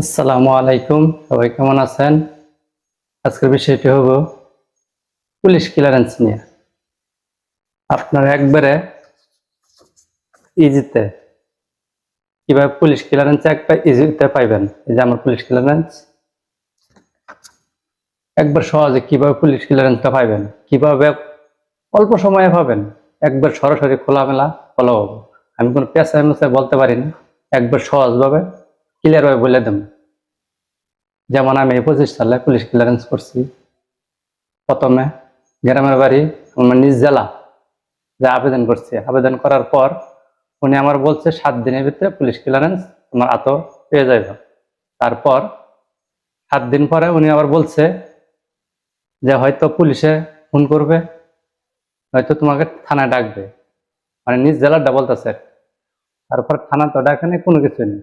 আসসালামু আলাইকুম। সবাই কেমন আছেন? আজকের বিষয়টি হব পুলিশ ক্লিয়ারেন্স নিয়ে। আপনারা একবারে ইজিতে কীভাবে পুলিশ ক্লিয়ারেন্স একবার ইজিতে পাইবেন? এই যে আমার পুলিশ ক্লিয়ারেন্স। একবার সহজে কীভাবে পুলিশ ক্লিয়ারেন্সটা পাইবেন? কীভাবে অল্প সময়ে পাবেন? একবার সরাসরি খোলামেলা ফলো হব। আমি কোনো পেশা বলতে পারি না। একবার সহজভাবে ক্লিয়ার হয়ে বলে দেব যেমন আমি পঁচিশ সালে পুলিশ ক্লিয়ারেন্স করছি। প্রথমে গ্রামের বাড়ি আমার নিজ জেলা যা আবেদন করছি। আবেদন করার পর উনি আমার বলছে, সাত দিনের ভিতরে পুলিশ ক্লিয়ারেন্স তোমার আত পেয়ে যাইব। তারপর সাত দিন পরে উনি আবার বলছে যে হয়তো পুলিশে ফোন করবে, হয়তো তোমাকে থানায় ডাকবে। মানে নিজ জেলাটা বলতেছে। তারপর থানা তো ডাকে কোনো কিছু নেই।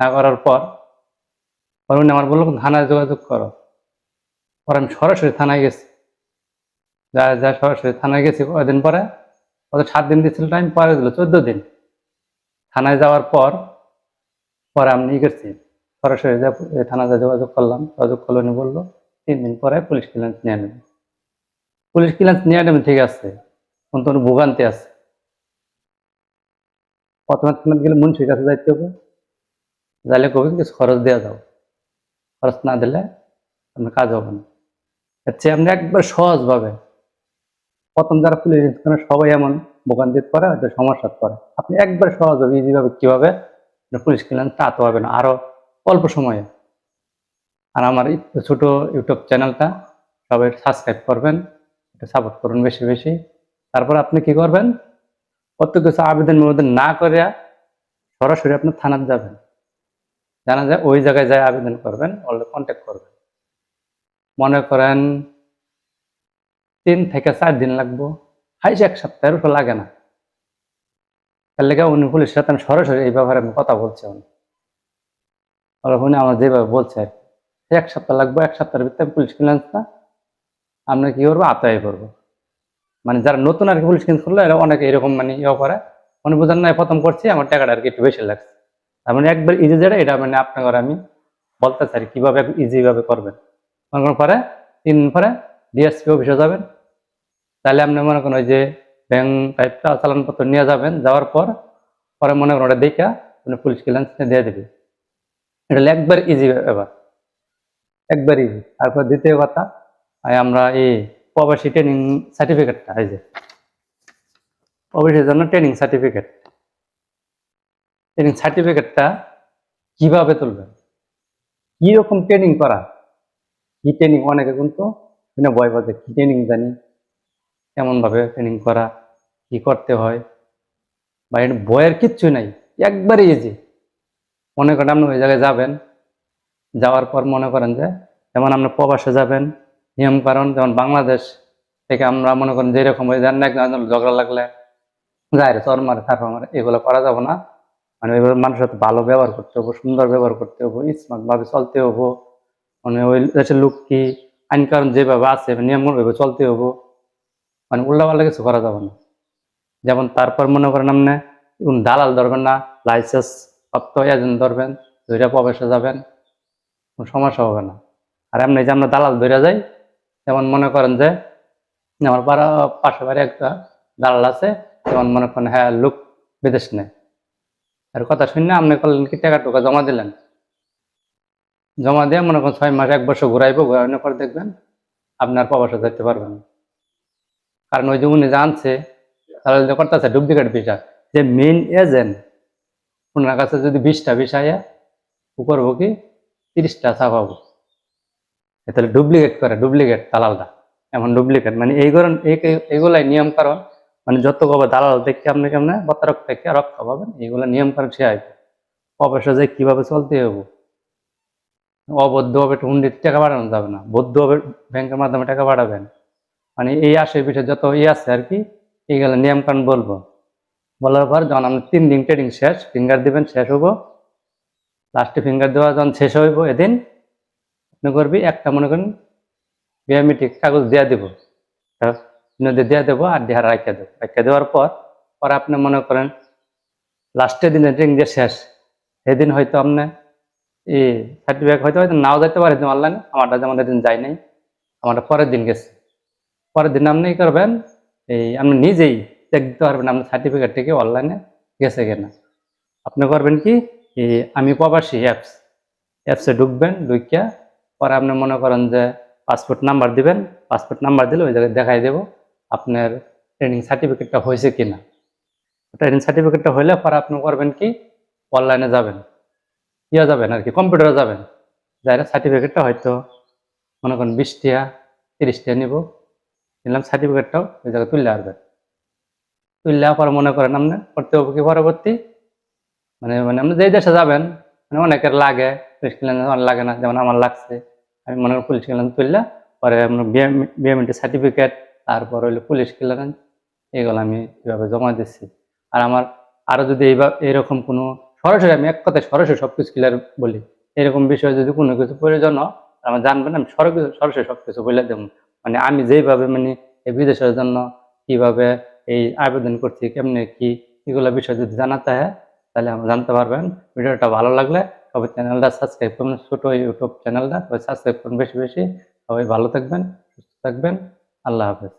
না করার পর উনি আমার বলল থানায় যোগাযোগ করো। পরে আমি সরাসরি থানায় গেছি। যা যা সরাসরি থানায় গেছি কয়েকদিন পরে? ওদের সাত দিন দিচ্ছিল টাইম পরে দিল, চোদ্দ দিন। থানায় যাওয়ার পর, পরে আমি করছি সরাসরি যা থানায় যা যোগাযোগ করলাম, যোগাযোগ করলে, উনি বলল, তিন দিন পরে পুলিশ ক্লিয়ারেন্স নিয়ে নেবে। পুলিশ ক্লিয়ারেন্স নিয়ে নেবে, ঠিক আছে, কিন্তু ওর ভোগান্তি আছে। প্রথমে গেলে মুন্সির কাছে যাইতে হবে। যাইলে কবি কিছু খরচ দেওয়া যাও খরচ না দিলে আপনার কাজ হবে না। চেয়ে আপনি একবার সহজভাবে প্রথম যারা পুলিশ করে সবাই এমন ভোগান্তিত পরে হয়তো সমস্যা পড়ে। আপনি একবার সহজভাবে ইজিভাবে কীভাবে পুলিশ ক্লিয়ারেন্সটা তো হবে না। আরও অল্প সময়ে। আর আমার ছোট ইউটিউব চ্যানেলটা সবাই সাবস্ক্রাইব করবেন এটা সাপোর্ট করুন বেশি বেশি। তারপর আপনি কি করবেন? কত কিছু আবেদন আবেদন না করে সরাসরি আপনি থানার যাবেন। জানা যায় ওই জায়গায় যায় আবেদন করবেন অলরেডি কন্ট্যাক্ট করবেন। মনে করেন তিন থেকে চার দিন লাগবো, হাইস এক সপ্তাহের উপর লাগে না। তার লেগে উনি পুলিশের সাথে আমি সরাসরি এই ব্যাপারে আমি কথা বলছি উনি। উনি আমার যেভাবে বলছে আর কি। এক সপ্তাহ লাগবে, এক সপ্তাহের ভিতরে পুলিশ ক্লিয়ারেন্সটা আমরা কি করব? আতায় করব। মানে যারা নতুন আর কি পুলিশ ক্লিয়ারেন্স করল, এরা অনেকে এরকম মানে ইয়ে করে। উনি বোঝেন না প্রথম করছি, আমার টাকাটা আর কি একটু বেশি লাগছে। তার মানে একবার ইজি যেটা, এটা মানে আপনাকে আমি বলতে চাই কীভাবে ইজি ভাবে করবেন। মনে করেন পরে তিন দিন পরে ডিএসপি অফিসে যাবেন। তাহলে আপনি মনে করেন ওই যে ব্যাংক টাইপটা চালানপত্র নিয়ে যাবেন, যাওয়ার পর পরে মনে করেন ওটা দেখে আপনি পুলিশ ক্লিয়ারেন্স দিয়ে দেবে এটা একবার ইজি ব্যাপার। একবার ইজি তারপর দ্বিতীয় কথা আমরা এই প্রবাসী ট্রেনিং সার্টিফিকেটটা এই যে প্রবাসীর জন্য ট্রেনিং সার্টিফিকেট ট্রেনিং সার্টিফিকেটটা কীভাবে তুলবেন কি রকম ট্রেনিং করা? কি ট্রেনিং অনেকে কিন্তু শুনে ভয় পাচ্ছে কি ট্রেনিং জানি? কেমন ভাবে ট্রেনিং করা? কি করতে হয়? বা এটা বয়ের কিচ্ছু নাই। একবারে ইজি মনে করেন আপনি ওই জায়গায় যাবেন, যাওয়ার পর মনে করেন যে যেমন আপনি প্রবাসে যাবেন, নিয়ম কারণ যেমন বাংলাদেশ থেকে আমরা মনে করেন যেরকম ওই জান একজন ঝগড়া লাগলে যায় রে চর মারে থারপা মারে, এগুলো করা যাবে না। মানে ওইভাবে মানুষের সাথে ভালো ব্যবহার করতে হব, সুন্দর ব্যবহার করতে হব স্মার্ট ভাবে চলতে হব মানে ওই দেশের লোক কি, আইন কারণ যেভাবে আছে নিয়ম ওইভাবে চলতে হব মানে উল্টাপাল্টা কিছু করা যাবে না। যেমন তারপর মনে করেন আপনি দালাল ধরবেন না লাইসেন্স প্রাপ্ত এজেন্ট ধরবেন ধৈর্য প্রবেশে যাবেন, কোনো সমস্যা হবে না। আর এমনি যে আমরা দালাল ধরে যাই, যেমন মনে করেন যে, আমার পাড়া পাশে বাড়ি একটা দালাল আছে, যেমন মনে করেন হ্যাঁ লোক বিদেশ নেয়। আর কথা শুনে আপনি করলেন কি, টাকা টুকা জমা দিলেন? জমা দিয়ে মনে করেন ছয় মাস, এক বছর ঘুরাইবো ঘুরানোর পর দেখবেন আপনার প্রবাসে যেতে পারবেন কারণ ওই যে উনি জানছে তাহলে যে করতেছে ডুপ্লিকেট ভিসা যে মেইন এজেন্ট ওনার কাছে যদি বিশটা ও করব কি, তিরিশটা ছাপাবো তাহলে ডুপ্লিকেট করে ডুপ্লিকেট দালালটা এমন ডুপ্লিকেট মানে এই কারণ এই- এইগুলাই নিয়ম কারণ মানে যত কবে দালাল দেখে আপনি কেমন বতারক থেকে রক্ষা পাবেন, এইগুলো নিয়ম কারণ সে আসবে অবশ্য যে কীভাবে চলতে হবে অবদ্ধভাবে হুন্ডির টাকা পাঠানো যাবে না বদ্ধভাবে ব্যাংকের মাধ্যমে টাকা পাঠাবেন। মানে এই আসে বিষয়ে যত ই আছে আর কি, এইগুলো নিয়ম কারণ বলব। বলার পর যখন আপনি তিন দিন ট্রেডিং শেষ ফিঙ্গার দিবেন, শেষ হব লাস্টে ফিঙ্গার দেওয়া যখন শেষ হইব এদিন, আপনি করবি একটা মনে করেন বিয়ামেট্রিক কাগজ দেওয়া দিব। নদী দেওয়া দেবো আর দেহা রাখা দেবো। রাখা দেওয়ার পর, পরে আপনি মনে করেন, লাস্টের দিনে ট্রেনিং যে শেষ, সেদিন হয়তো আপনি এই সার্টিফিকেট হয়তো হয়তো নাও যাইতে পারে অনলাইনে আমারটা যেমন দিন যাই নাই। আমারটা পরের দিন গেছে। পরের দিন আপনি করবেন, এই আপনি নিজেই চেক দিতে পারবেন আপনার সার্টিফিকেট থেকে অনলাইনে গেছে কিনা আপনি করবেন কি আমি প্রবাসী অ্যাপস অ্যাপসে ঢুকবেন ঢুকিয়া পরে আপনি মনে করেন যে পাসপোর্ট নাম্বার দিবেন পাসপোর্ট নাম্বার দিলে ওই জায়গায় দেখাই দেবো। আপনার ট্রেনিং সার্টিফিকেটটা হয়েছে কি না ট্রেনিং সার্টিফিকেটটা হইলে পরে আপনি করবেন কি? অনলাইনে যাবেন। ইয়া যাবেন আর কি কম্পিউটারে যাবেন। যাই সার্টিফিকেটটা হয়তো মনে করেন বিশ টিয়া তিরিশ নিব, নিলাম সার্টিফিকেটটাও ওই জায়গায় তুললে আসবেন তুললে পরে মনে করেন আপনি করতে হবে কি পরবর্তী? মানে মানে আপনি যেই দেশে যাবেন মানে অনেকের লাগে পুলিশ ক্লিয়ারেন্স আমার লাগে না, যেমন আমার লাগছে। আমি মনে করি পুলিশ ক্লিয়ারেন্স তুললে পরে আপনার বিএমএনটি সার্টিফিকেট তারপর হইল পুলিশ ক্লিয়ারেন্স এগুলো আমি এভাবে জমা দিচ্ছি আর আমার আরও যদি এইভাবে, এরকম কোনো সরাসরি আমি এক কথায় সরাসরি সব কিছু ক্লিয়ার বলি, এরকম বিষয়ে যদি কোনো কিছু প্রয়োজন আমার জানবেন আমি সরাসরি সব কিছু বলে দেবো। মানে আমি যেইভাবে মানে এই বিদেশের জন্য কীভাবে এই আবেদন করছি, কেমনে কি, এগুলো বিষয় যদি জানাতে হয়, তাহলে আমরা জানতে পারবেন। ভিডিওটা ভালো লাগলে সবাই চ্যানেলটা সাবস্ক্রাইব করুন, ছোটো ইউটিউব চ্যানেলটা, সবাই সাবস্ক্রাইব করুন বেশি বেশি। সবাই ভালো থাকবেন, সুস্থ থাকবেন। আল্লাহ হাফেজ